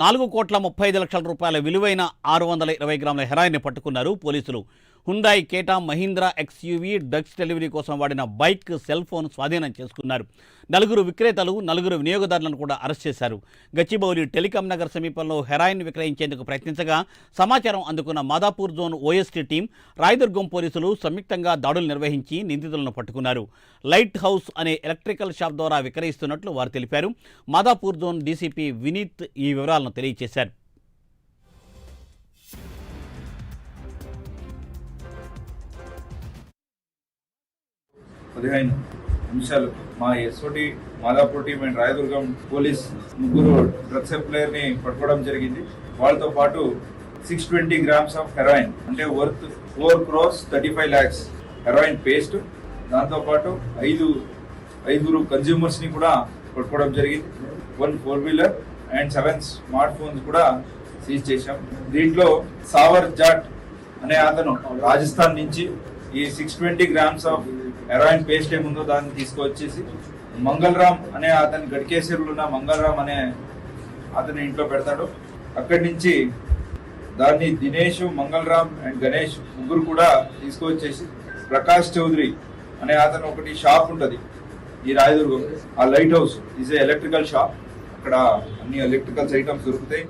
నాలుగు కోట్ల ముప్పై ఐదు లక్షల రూపాయల విలువైన ఆరు వందల ఇరవై గ్రాముల హెరాయిన్ని పట్టుకున్నారు పోలీసులు. Hyundai Creta Mahindra XUV drugs delivery కోసం వాడిన బైక్ సెల్ ఫోన్ స్వాధీనం చేసుకున్నారు. నలుగురు విక్రేతలు నలుగురు వినియోగదారులను కూడా అరెస్ట్ చేశారు. గచ్చిబౌలి టెలికాం నగర్ సమీపంలో హెరాయిన్ విక్రయించేందుకు ప్రయత్నించగా సమాచారం అందుకున్న Madhapur zone OST team Rayadurgam పోలీసులు సంయుక్తంగా దాడులు నిర్వహించి నిందితులను పట్టుకున్నారు. లైట్ హౌస్ అనే ఎలక్ట్రికల్ షాప్ ద్వారా విక్రయిస్తున్నట్లు వారు తెలిపారు. మాదాపూర్ జోన్ డీసీపీ వినీత్ ఈ వివరాలను తెలియజేశారు. పదిహేను నిమిషాలు. మా SOT Madhapur team and Rayadurgam police ముగ్గురు డ్రగ్స్ ఎంప్లాయర్ని పట్టుకోవడం జరిగింది. వాళ్ళతో పాటు six twenty grams of heroin అంటే worth four crores thirty five lakhs heroin paste దాంతోపాటు ఐదు ఐదుగురు కన్జ్యూమర్స్ని కూడా పట్టుకోవడం జరిగింది. One four wheeler and seven smart phones కూడా సీజ్ చేశాం. దీంట్లో సావర్ జాట్ అనే అతను రాజస్థాన్ నుంచి ఈ six twenty grams of heroin paste ఏముందో దాన్ని తీసుకొచ్చేసి మంగళరామ్ అనే అతని గడికేశ్వరులు ఉన్న మంగళరామ్ అనే అతని ఇంట్లో పెడతాడు. అక్కడి నుంచి దాన్ని దినేష్ మంగళరామ్ అండ్ గణేష్ ముగ్గురు కూడా తీసుకొచ్చేసి ప్రకాష్ చౌదరి అనే అతను ఒకటి షాప్ ఉంటుంది ఈ రాయదుర్గం. ఆ light house is electrical shop అక్కడ అన్ని ఎలక్ట్రికల్స్ ఐటమ్స్ దొరుకుతాయి.